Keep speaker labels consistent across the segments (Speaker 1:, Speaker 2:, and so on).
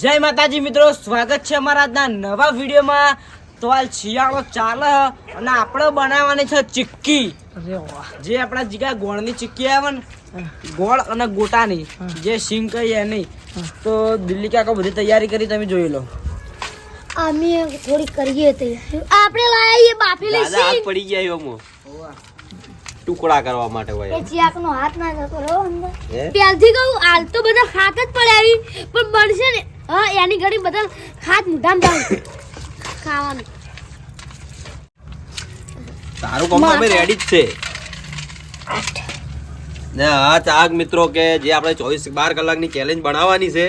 Speaker 1: જય માતાજી મિત્રો સ્વાગત છે અમારા આજના નવા વિડીયોમાં. તો હાલ શિયાળો ચાલે અને આપણે બનાવવાની છે ચિક્કી. જે આપણા જીગા ગોળની ચિક્કી આવે ને ગોળ અને ગોટાની જે સિંગ કહીએ એની. તો દિલ્હી કાકો બધી તૈયારી કરી તમે જોઈ લો.
Speaker 2: અમે થોડી કરીએ તૈયારી. આપણે લાવીએ બાફેલી
Speaker 3: દાદા હાથ પડી ગયા એવો. ટુકડા કરવા માટે હોય.
Speaker 2: એ ચિયાકનો હાથ ના જતો રહ્યો અંદર. પહેલથી કહું હાલ તો બધા હાથ જ પડાવી પણ બનશે ને હા એની ઘડી બધા હાથ મુઢામ ખાવાનું.
Speaker 3: તારું કામ તો અમે રેડી જ છે. ને આ ચાક મિત્રો કે જે આપણે ચોવીસ બાર કલાકની ચેલેન્જ બનાવવાની છે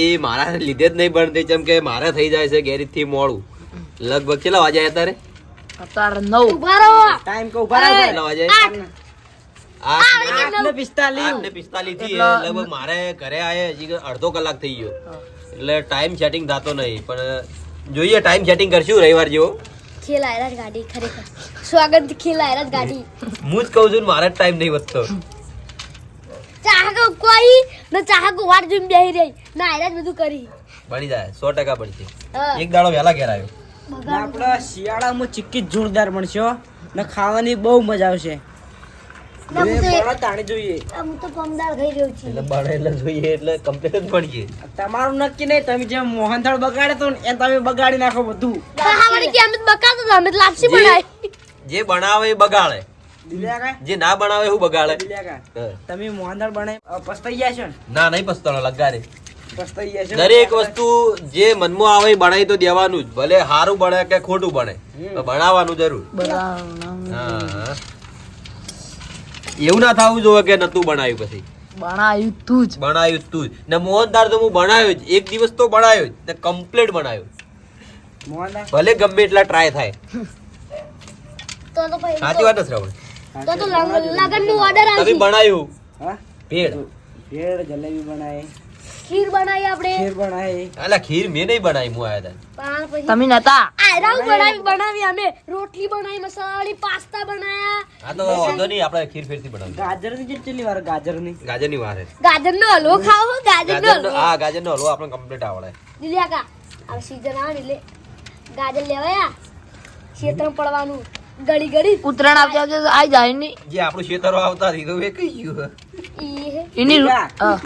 Speaker 3: એ મારા લીધે જ નહીં બનતી જેમ કે મારે થઈ જાય છે ગેરેજથી મોડું. લગભગ કેટલા વાગે આવ્યા
Speaker 1: અત્યારે? નવ. ટાઈમ
Speaker 3: કેટલા
Speaker 2: આઠ.
Speaker 1: ને પિસ્તાલીસ.
Speaker 3: આઠ ને પિસ્તાલીસથી લગભગ મારે ઘરે આયે હજી અડધો કલાક થઈ ગયો. એટલે ટાઈમ સેટિંગ થતો નહીં પણ જોઈએ ટાઈમ સેટિંગ કરશું રવિવાર જેવો.
Speaker 2: ખેલ આયરા ગાડી ખરેખર. સ્વાગત ખેલ આયરા ગાડી.
Speaker 3: હું જ કહું છું મારા ટાઈમ નહીં વધતો.
Speaker 2: ચાહકો કોઈ ને ચાહકો વાર જોઈને બેહી રહી. ના આયરા બધું કરી.
Speaker 3: બની જાય સો ટકા
Speaker 2: પડશે
Speaker 3: એક દાડો વહેલા ઘેર આવ્યો.
Speaker 1: આપણા શિયાળામાં ચિક્કી જોરદાર બનશો. ને ખાવાની બહુ મજા આવશે. તમારું નક્કી નહીં તમે જેમ મોહનથાળ બગાડે તો ને તમે બગાડી નાખો બધું.
Speaker 2: હા વળી કે અમે તો બકાતો તો અમે તો લાપસી
Speaker 3: જે-
Speaker 2: બનાવે.
Speaker 3: એ બગાડે. જે ના બનાવે એવું બગાડે.
Speaker 1: તમે મોહનથાળ બનાવી પસ્તાઈ ગયા છો ના?
Speaker 3: નહીં પસ્તાણો લગાડે.
Speaker 1: પસ્તાઈ ગયા છો?
Speaker 3: દરેક વસ્તુ જે મનમાં આવે એ બનાવી તો દેવાનું જ. ભલે સારું બને કે ખોટું બને. તો બનાવવાનું જરૂર. હા. એવું ના થવું જોઈએ કે નતું બનાવ્યું પછી.
Speaker 4: બનાવ્યું તું જ.
Speaker 3: બનાવ્યું તું જ. ને મોહનદાર તો હું બનાવ્યો જ. એક દિવસ તો બનાવ્યો જ. ને કમ્પ્લીટ બનાવ્યો ભલે ગમે એટલા ટ્રાય થાય.
Speaker 2: તો તો ભાઈ
Speaker 3: સાચી વાત છે શ્રવણ?
Speaker 2: તો તો લગનનું ઓર્ડર
Speaker 3: તમે
Speaker 2: આવશે.
Speaker 3: બનાવ્યું.
Speaker 1: હા?
Speaker 3: ભેળ.
Speaker 1: ભેળ જલેબી બનાવી.
Speaker 2: ખીર બનાવી આપણે.
Speaker 1: ખીર બનાવી.
Speaker 3: અલા ખીર મેં નહીં બનાવી હું આયા હતા
Speaker 4: તમે નતા?
Speaker 2: આયરાઓ બનાવી બનાવી અમે. રોટલી બનાવી મસાલાવાળી પાસ્તા બનાયા.
Speaker 3: આ તો વાંધો નહીં આપણે ખીર ફેરથી બનાવી
Speaker 1: ગાજરની કેટલી વાર ગાજરની.
Speaker 3: ગાજરની વાર. ગાજર
Speaker 2: ગાજરનો હલવો ખાવો ગાજરનો
Speaker 3: ગાજરનો
Speaker 2: હલવો.
Speaker 3: હા ગાજરનો હલવો આપણે કમ્પ્લીટ આવડે.
Speaker 2: દિલ્યા કા આ સીઝન આવે ને એટલે ગાજર લેવાયા. ક્ષેત્ર પડવાનું. ગળી ગળી.
Speaker 4: ઉતરાણ આવતા આવતી આઈ જાય ની
Speaker 3: જે આપણું ખેતરો આવતા હતી તો એ કઈ ગયું
Speaker 4: એની.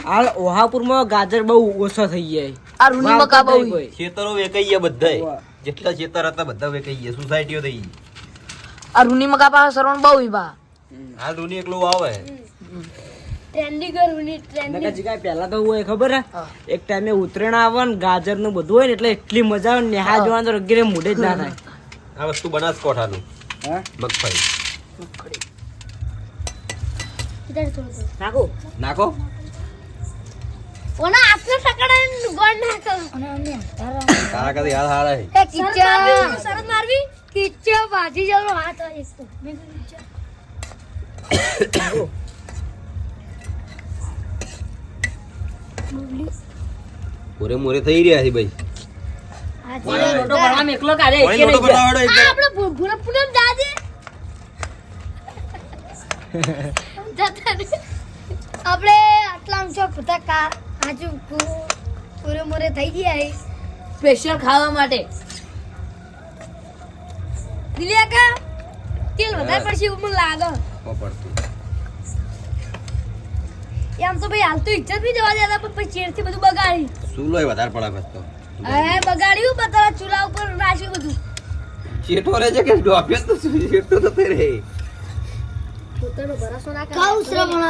Speaker 1: હાલ ઓહાપુરમાં ગાજર બહુ ઓછો થઈ જાય.
Speaker 4: આ રૂની મકા બહુ.
Speaker 3: ખેતરો વેકાઈ ગયા બધાય. જેટલા ખેતર હતા બધા વેકાઈ ગયા. સોસાયટીઓ થઈ ગઈ.
Speaker 4: આ રૂની મકા પાસે સરવણ બહુ ઈબા
Speaker 3: હાલ રૂની એકલું આવે
Speaker 1: પહેલા તો હોય ખબર હે? એક ટાઈમે ઉત્તરાયણ આવે ને ગાજરનું બધું હોય ને એટલે એટલી મજા આવે ને નેહા જોવાનું તો મોઢે જ ના થાય.
Speaker 3: આ વસ્તુ બનાસકોઠાનું
Speaker 1: હા
Speaker 3: મગફળી
Speaker 2: ઇધર થોડું થોડું.
Speaker 1: નાખો
Speaker 3: નાખો
Speaker 2: ઓના આપને સકડાને ગોળ નાખો અને અમે
Speaker 3: તારા કદી હાલ હારા છે
Speaker 2: એ કિચ્ચા શરત મારવી કિચ્ચા ભાજી જવાનો હાથ હોય એક તો મેં કીધું કિચ્ચા બબલી
Speaker 3: મોરે મોરે થઈ રહ્યા છે ભાઈ
Speaker 1: લોટો
Speaker 3: બનાવડો
Speaker 2: આ
Speaker 3: એકદમ.
Speaker 2: આપણે ભૂરા પૂનમ દાદે. આપણે આટલા અંશો કા આજુ પૂરે મોરે થઈ ગયા
Speaker 4: સ્પેશિયલ ખાવા માટે.
Speaker 2: દિલિયા કા તેલ વધારે પડશે એવું મને લાગે.
Speaker 3: પડતું.
Speaker 2: એમ તો ભાઈ હાલ તો ઇજ્જત બી જવા દેતા પણ પછી ચેડથી બધું બગાડી.
Speaker 3: ચૂલો વધારે પડા બસ તો?
Speaker 2: હે બગાડ્યું પણ ચૂલા ઉપર નાખ્યું બધું.
Speaker 3: ચેટો રહે છે કે ડોબ્યો તો શું ચેટો તો તે રે
Speaker 2: પોતાનો ભરોસો ના કરે. કહું શ્રવણ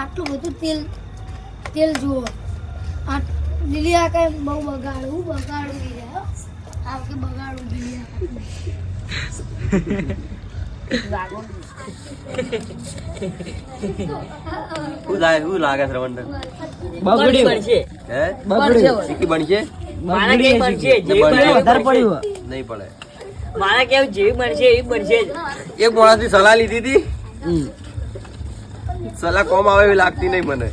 Speaker 2: આટલું બધું તેલ તેલ જુઓ. આ દિલિયા કઈ બહુ બગાડવું બગાડવું ઈ આ કે બગાડવું લીલિયા
Speaker 3: શું લાગે શ્રવણ
Speaker 1: બગડ્યું.
Speaker 3: હે?
Speaker 1: બગડ્યું.
Speaker 3: બનશે?
Speaker 1: બગડી
Speaker 5: કેવી બનશે? જેવી
Speaker 1: વધારે પડ્યું
Speaker 3: નહીં પડે.
Speaker 5: મારા કેવું જેવી બનશે એવી બનશે
Speaker 3: એક માણસની સલાહ લીધી હતી? સલાહ કોમ આવે એવી લાગતી નહીં મને.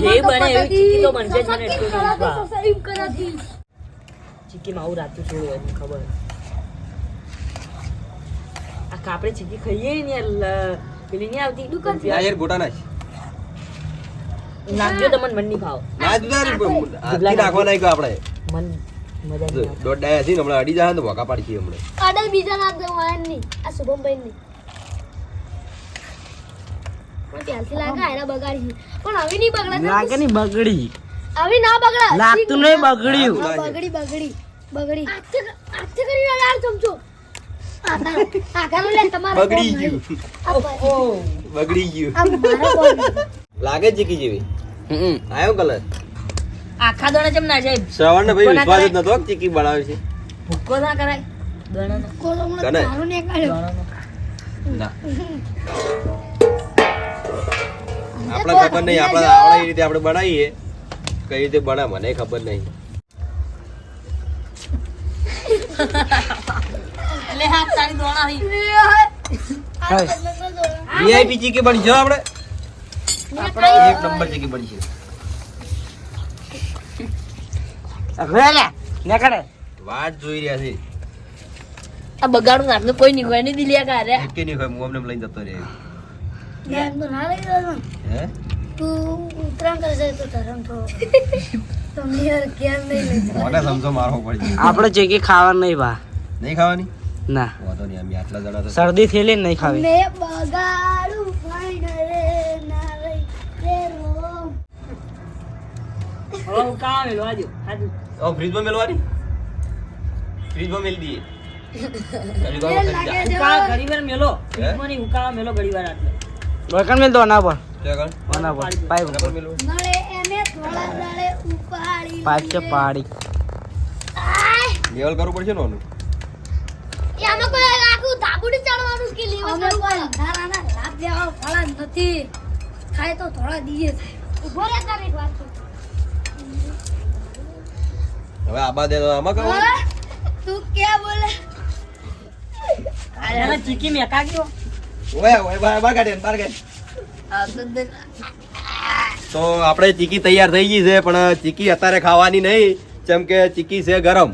Speaker 5: જે બને એવી ચીકી તો બનશે જ મને એટલું ચીકીમાં આવું રાખ્યું થોડું હોય ખબર. આ કાપડે ચીકી ખાઈએ ને પેલી નહીં આવતી?
Speaker 3: દુકાન યાર ગોટા નાખ.
Speaker 5: નાખજો તમને મન નહીં ભાવ.
Speaker 3: ના હાથથી નાખવા નહીં આપણે.
Speaker 5: મન નહીં.
Speaker 3: દોઢ ડાય હતી હમણાં અડી જાય તો ભોકા પાડી છીએ હમણાં.
Speaker 2: આડલ બીજા ના દેવાય નહીં. આ શુભમભાઈ નહીં પણ ત્યારથી લાગે એના બગાડી પણ હવે નહીં બગડે
Speaker 1: લાગે ની બગડી.
Speaker 2: હવે ના બગડા.
Speaker 1: લાગતું નહીં બગડ્યું.
Speaker 2: બગડી બગડી બગડી. આથે આથે કરી યાર ચમચો.
Speaker 3: બગડી ગયું.
Speaker 2: નહીં.
Speaker 3: બગડી ગયું.
Speaker 2: નહીં.
Speaker 3: લાગે જીકી ચીકી જેવી?
Speaker 1: હમ.
Speaker 3: આવ્યો કલર?
Speaker 5: આખા દોણા કેમ ના સાહેબ
Speaker 3: શ્રવણ ને ભાઈ વિશ્વાસ જ? નતો ચીકી બનાવે છે.
Speaker 5: ભૂક્કો ના કરાય? દોણાનો
Speaker 2: કોલો હમણાં
Speaker 3: કને?
Speaker 2: તારો ને. કાઢ્યો.
Speaker 3: ના. આપણે ખબર નહીં આપણે આવડે એ રીતે આપણે બનાવીએ. કઈ રીતે બને મને ખબર નહીં.
Speaker 5: એટલે હાથ તારી દોણા હી.
Speaker 2: આ બદલતો દોરા.
Speaker 3: વીઆઈપી ચીકી બની. છે આપણે. એક નંબર ચીકી બની છે
Speaker 1: હવે લે નીકળે.
Speaker 3: જોઈ રહ્યા છે.
Speaker 4: આ બગાડું નાખને કોઈ નહીં કોઈ નહીં દિલિયા કારે
Speaker 3: કે નહીં હોય હું અમને લઈને જતો રહે.
Speaker 2: ધ્યાન તો ના લઈ જવાનો.
Speaker 3: હે?
Speaker 2: તું ઉત્તરાયણ કરે છે તો ધરમ થોડો તમને યાર ક્યાં નહીં લઈ
Speaker 3: મને સમજો મારવો પડશે.
Speaker 1: આપણે ચીકી ખાવા નહીં બા.
Speaker 3: નહીં ખાવાની?
Speaker 1: ના.
Speaker 3: વાંધો નહીં અમે આટલા જણા તો
Speaker 1: શરદી થયેલી નહીં ખાવી.
Speaker 2: મેં બગાડું
Speaker 5: હું કામ મેલવા દો હાજુ
Speaker 3: ઓ ફ્રીજમાં મેલવાની? ફ્રીજમાં મેલ દીએ. ઘડી વાર
Speaker 5: મેલો ફ્રીજમાં નહીં ઉકાળા મેલો ઘડી વાર આટલે.
Speaker 1: વળકણ મેલ દો ના પર ના પર પાઇપ
Speaker 3: બરાબર મેલવું?
Speaker 2: નળે એને થોડા દાડે ઉપાડી
Speaker 1: પાઇપ છે પાડી!
Speaker 3: લેવલ કરવું પડશે ને ઓનું
Speaker 2: આમાં કોઈ આખું ધાબુડી ચડવાનું કે લેવા કરવું પડે અંધારાના લાભ લેવા વાળા નથી. ખાય તો થોડા દીએ થાય. ઊભો રહેતા એક વાત.
Speaker 3: હવે આબા દે તો આમાં કરવાનું
Speaker 2: તું કે બોલે?
Speaker 5: એને ચીકી મે કાગ્યો
Speaker 3: ઓય ઓય બાર બાર કાઢે બાર કાઢે તો આપણે ચીકી તૈયાર થઈ ગઈ છે પણ ચીકી અત્યારે ખાવાની નહીં જેમ કે ચીકી છે ગરમ.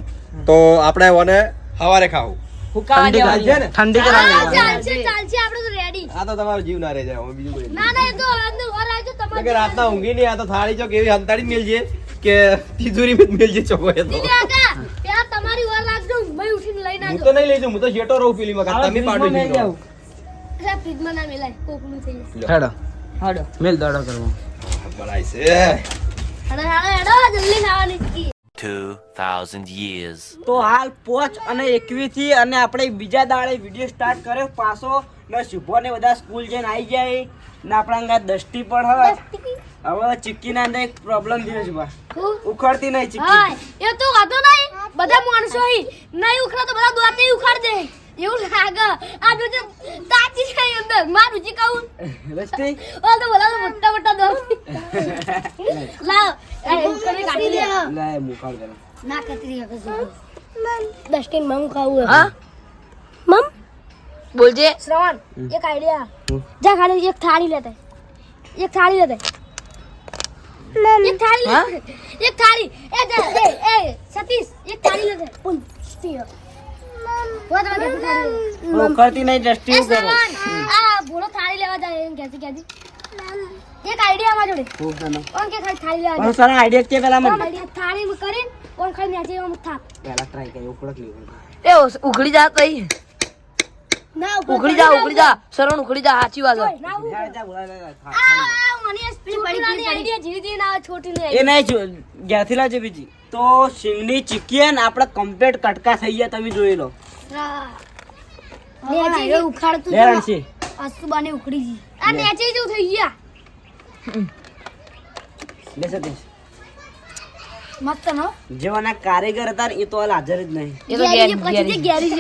Speaker 3: તો આપણે ઓને હવારે ખાવું.
Speaker 1: ઠંડી
Speaker 5: દેવાની.
Speaker 3: છે ને?
Speaker 1: ઠંડી
Speaker 2: હા,
Speaker 1: કરાવી
Speaker 2: ચાલશે ચાલશે આપણે તો રેડી
Speaker 3: આ તો તમારો જીવ ના રહે જાય બીજું
Speaker 2: ના ના એ તો અંદર ઓર આવજો
Speaker 3: એટલે
Speaker 2: તમારે
Speaker 3: કે રાતના ઊંઘી નહીં આ તો થાળી ચોક કેવી હંતાડી જ મેલજે. કે તિજોરી માં મેલ જે ચોકો એ તો.
Speaker 2: દીદી આકા પેલા તમારી ઓર રાખજો મેં ઉઠીને લઈને
Speaker 3: હું તો નહીં લઈ જાઉં હું તો શેટો રહું પેલી માં તમે પાડી
Speaker 5: દીધો
Speaker 2: એટલે ફ્રીજમાં ના મેલાય કોકનું થઈ જાય.
Speaker 1: હેડો.
Speaker 5: હેડો.
Speaker 1: મેલ દાડો કરવો.
Speaker 3: બળાય છે.
Speaker 2: હેડો હેડો હેડો જલ્દી ખાવાની. ચીકી
Speaker 6: 2,000 years.
Speaker 1: તો હાલ પોચ અને એકવીસથી અને આપણે બીજા દાડે વીડિયો સ્ટાર્ટ કર્યો. પાછો ને શુભો ને બધા સ્કૂલ જઈને આવી જાય. ને આપણા અંગા દસ્તી પણ હોય. હવે ચિક્કી ના અંદર એક પ્રોબ્લેમ થયો છે બા. ઉખડતી નહીં ચિક્કી.
Speaker 2: એ તો વાંધો નહીં. બધા માણસો હી નહીં ઉખડે તો બધા દોતે ઉખાડ દે. એવું લાગે. આ જો તાચી છે અંદર. મારું જી કહું.
Speaker 1: રસ્તી?
Speaker 2: ઓ તો બધા તો મોટા મોટા દોત લાવ. ઉખડે કાઢી લે
Speaker 1: લે મુખાડ દે
Speaker 2: ના કતરી હકે દસ્ટીન મમ ખાવું
Speaker 4: હા?
Speaker 2: મમ?
Speaker 4: બોલજે.
Speaker 2: શ્રવણ એક આઈડિયા જા ખાલી એક થાળી લેતા એક થાળી લેતા એક થાળી એક થાળી. એ જા એ એ સતીશ એક થાળી લે.
Speaker 1: પણ ઉખડતી નહીં દસ્તી
Speaker 2: એ
Speaker 1: શું કરે.
Speaker 2: શ્રવણ આ ભોળો થાળી લેવા જાય એમ ક્યાંથી ક્યાંથી એક આઈડિયા માં જોડે. ઓન કે ખાલી થાળી લેવા
Speaker 1: સારા આઈડિયા કે પેલા મને.
Speaker 2: થાળી કરીને ઓન ખાલી થાપ.
Speaker 1: ટ્રાય કરી
Speaker 4: એ ઉસ- ઉખડી જા તઈ
Speaker 2: ના ઉપર
Speaker 4: ઉખડી જા ઉખડી જા. શરણ ઉખડી જા સાચી વાત
Speaker 1: એ નહીં લાવજે બીજી. તો સિંગની ચિકન આપણે કમ્પ્લીટ કટકા થઈ ગયા તમે જોઈ લો.
Speaker 2: ઉખાડતું અસુબાને ઉખડી ગઈ આ નેચે જેવું થઈ ગયા.
Speaker 1: લે સતીશ
Speaker 2: મસ્ત નો.
Speaker 1: જેવાના કારીગર હતા એ તો હાલ હાજર જ નહીં.
Speaker 4: એ તો
Speaker 2: ગેરેજ
Speaker 4: ગેર-
Speaker 2: પછી તે
Speaker 4: ગેરેજ.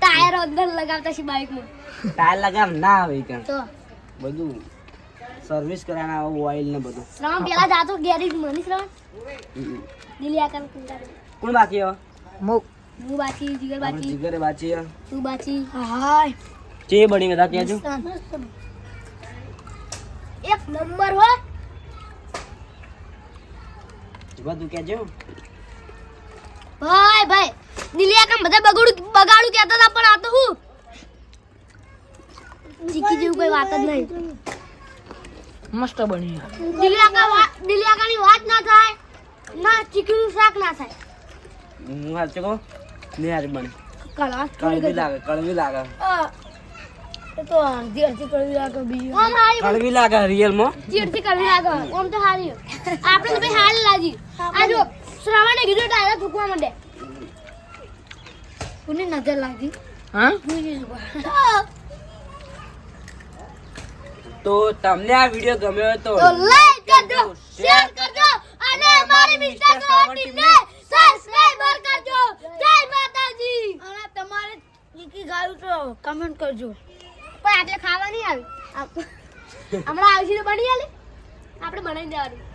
Speaker 2: ટાયર અંદર લગાવતા છે બાઇકમાં
Speaker 1: ટાયર લગાવ ના આવે કે
Speaker 2: તો.
Speaker 1: બધું સર્વિસ કરાના ઓઇલ ને બધું.
Speaker 2: શ્રવણ પેલા જાતો ગેરેજ મની શ્રવણ? દિલી આકાર
Speaker 1: કોણ બાકી હો
Speaker 4: મુક.
Speaker 2: હું બાકી જીગર બાકી.
Speaker 1: જીગર બાકી
Speaker 2: તું બાકી. હાય.
Speaker 1: જે બની બધા ત્યાં જો.
Speaker 2: એક નંબર હો.
Speaker 1: બધું કે જો
Speaker 2: ભાઈ ભાઈ. દિલી કામ બધા બગાડું બગાડું કહેતા હતા પણ આ તો હું? ચીકી જેવું કોઈ વાત જ નહીં.
Speaker 4: મસ્ત બની
Speaker 2: દિલિયાકા વાત દિલિયાકાની વાત ના થાય ના ચીકીનું શાક ના થાય.
Speaker 1: હું હાલ ચકો ને આજ બની. કડવી લાગે કળવી લાગે.
Speaker 2: એ તો અડધી અડધી કરવી લાગે બીજું આમ હારી
Speaker 1: કડવી લાગે રિયલમાં
Speaker 2: ચીડથી કરવી લાગે. આમ તો હારી. આપણે તો ભાઈ હારી લાગી. આ જો શ્રાવણે કીધું ટાયર થૂકવા માંડે. કોની નજર લાગી
Speaker 4: હા
Speaker 1: તો તમને આ વીડિયો ગમ્યો તો
Speaker 2: લાઈક કરજો શેર કરજો અને અમારી મિસ્ટર ટીમને સબસ્ક્રાઇબર કરજો જય માતાજી અને તમારે ચીકી ગાયું તો કમેન્ટ કરજો પણ આટલે ખાવા નહીં આવી હમણાં આવશે બની આલે આપણે બનાવી દેવાની